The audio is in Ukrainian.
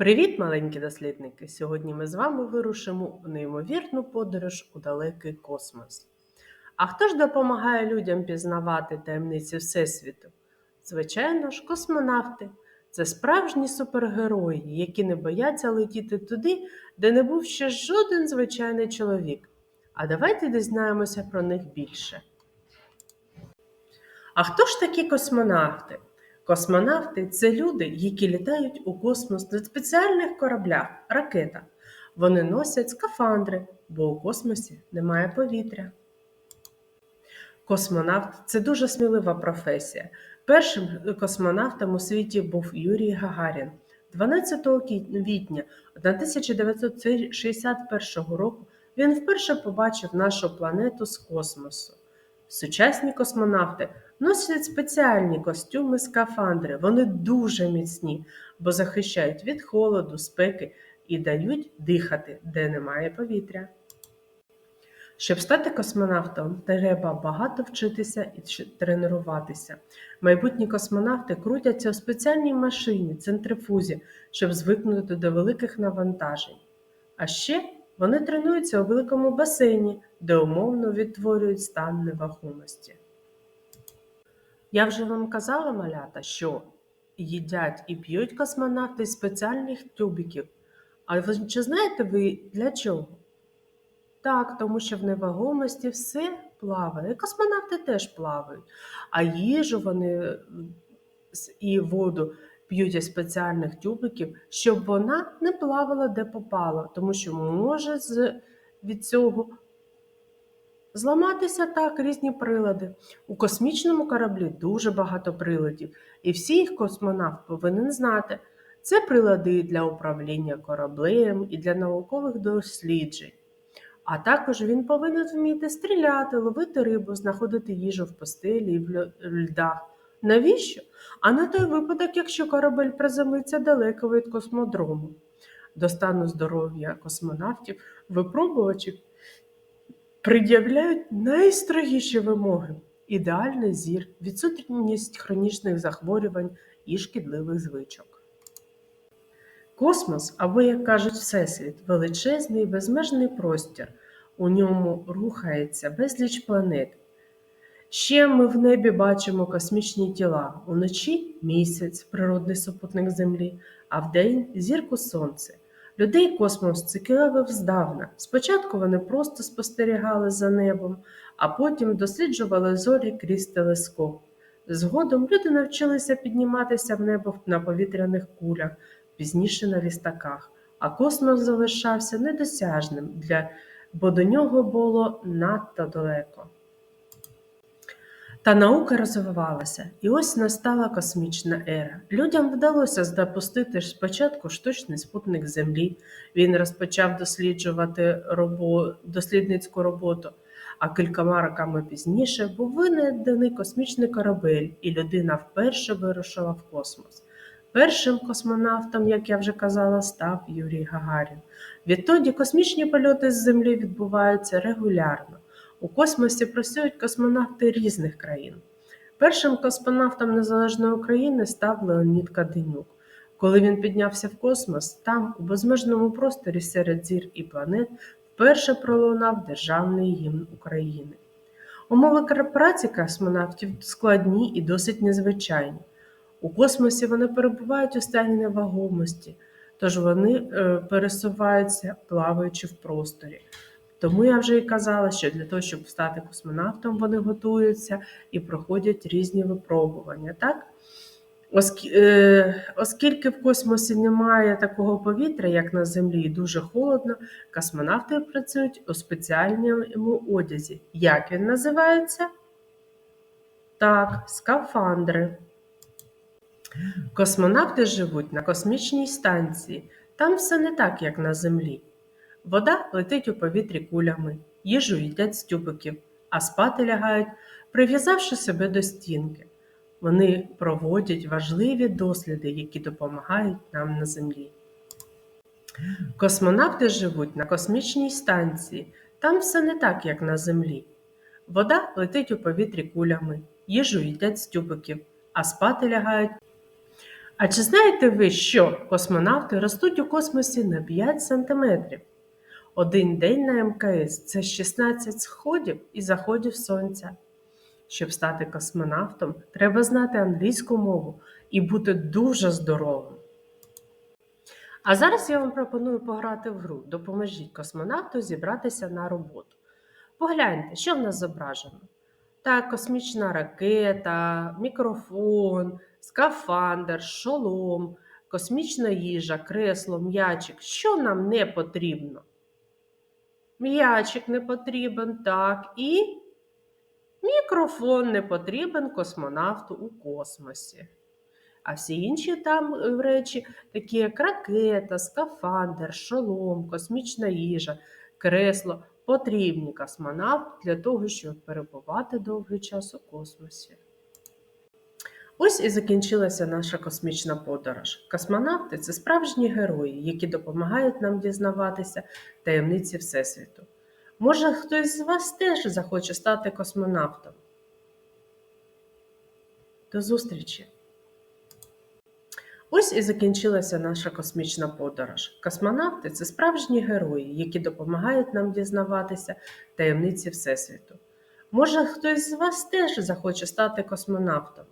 Привіт, маленькі дослідники! Сьогодні ми з вами вирушимо у неймовірну подорож у далекий космос. А хто ж допомагає людям пізнавати таємниці Всесвіту? Звичайно ж, космонавти. Це справжні супергерої, які не бояться летіти туди, де не був ще жоден звичайний чоловік. А давайте дізнаємося про них більше. А хто ж такі космонавти? Космонавти це люди, які літають у космос на спеціальних кораблях, ракетах. Вони носять скафандри, бо у космосі немає повітря. Космонавт це дуже смілива професія. Першим космонавтом у світі був Юрій Гагарін. 12 квітня 1961 року він вперше побачив нашу планету з космосу. Сучасні космонавти носять спеціальні костюми скафандри. Вони дуже міцні, бо захищають від холоду, спеки і дають дихати, де немає повітря. Щоб стати космонавтом, треба багато вчитися і тренуватися. Майбутні космонавти крутяться у спеціальній машині, центрифузі, щоб звикнути до великих навантажень. А ще вони тренуються у великому басейні, де умовно відтворюють стан невагомості. Я вже вам казала, малята, що їдять і п'ють космонавти з спеціальних тюбиків. А ви чи знаєте ви для чого? Так, тому що в невагомості все плаває. І космонавти теж плавають. А їжу вони і воду п'ють із спеціальних тюбиків, щоб вона не плавала де попало, тому що може від цього зламатися так різні прилади. У космічному кораблі дуже багато приладів, і всі їх космонавт повинен знати. Це прилади для управління кораблем і для наукових досліджень. А також він повинен вміти стріляти, ловити рибу, знаходити їжу в постелі і в льдах. Навіщо? А на той випадок, якщо корабель приземлиться далеко від космодрому. До стану здоров'я космонавтів випробувачів пред'являють найстрогіші вимоги: ідеальний зір, відсутність хронічних захворювань і шкідливих звичок. Космос, або, як кажуть, Всесвіт, величезний безмежний простір. У ньому рухається безліч планет. Ще ми в небі бачимо космічні тіла. Уночі місяць, природний супутник Землі, а вдень зірку Сонце. Людей космос цікавив здавна. Спочатку вони просто спостерігали за небом, а потім досліджували зорі крізь телескоп. Згодом люди навчилися підніматися в небо на повітряних кулях, пізніше на лістаках, а космос залишався недосяжним, для, бо до нього було надто далеко. Та наука розвивалася, і ось настала космічна ера. Людям вдалося запустити спочатку штучний спутник Землі. Він розпочав досліджувати робо... дослідницьку роботу, а кількома роками пізніше був винайдений космічний корабель, і людина вперше вирушила в космос. Першим космонавтом, як я вже казала, став Юрій Гагарін. Відтоді космічні польоти з Землі відбуваються регулярно. У космосі працюють космонавти різних країн. Першим космонавтом Незалежної України став Леонід Каденюк. Коли він піднявся в космос, там, у безмежному просторі серед зір і планет, вперше пролунав державний гімн України. Умови праці космонавтів складні і досить незвичайні. У космосі вони перебувають у стані невагомості, тож вони е, пересуваються, плаваючи в просторі. Тому я вже і казала, що для того, щоб стати космонавтом, вони готуються і проходять різні випробування. Так? Е, Оскільки в космосі немає такого повітря, як на Землі, і дуже холодно, космонавти працюють у спеціальному одязі. Як він називається? Так, скафандри. Космонавти живуть на космічній станції. Там все не так, як на Землі. Вода летить у повітрі кулями, їжу їдять з тюбиків, а спати лягають, прив'язавши себе до стінки. Вони проводять важливі досліди, які допомагають нам на Землі. Космонавти живуть на космічній станції. Там все не так, як на Землі. Вода летить у повітрі кулями, їжу їдять з тюбиків, а спати лягають, А чи знаєте ви, що космонавти ростуть у космосі на 5 сантиметрів? Один день на МКС це 16 сходів і заходів сонця. Щоб стати космонавтом, треба знати англійську мову і бути дуже здоровим. А зараз я вам пропоную пограти в гру. Допоможіть космонавту зібратися на роботу. Погляньте, що в нас зображено. Так, космічна ракета, мікрофон, скафандр, шолом, космічна їжа, кресло, м'ячик. Що нам не потрібно? М'ячик не потрібен, так, і мікрофон не потрібен космонавту у космосі. А всі інші там е, речі, такі як ракета, скафандр, шолом, космічна їжа, кресло, потрібні космонавту для того, щоб перебувати довгий час у космосі. Ось і закінчилася наша космічна подорож. Космонавти це справжні герої, які допомагають нам дізнаватися таємниці Всесвіту. Може, хтось з вас теж захоче стати космонавтом? До зустрічі! Ось і закінчилася наша космічна подорож. Космонавти це справжні герої, які допомагають нам дізнаватися таємниці Всесвіту. Може, хтось з вас теж захоче стати космонавтом?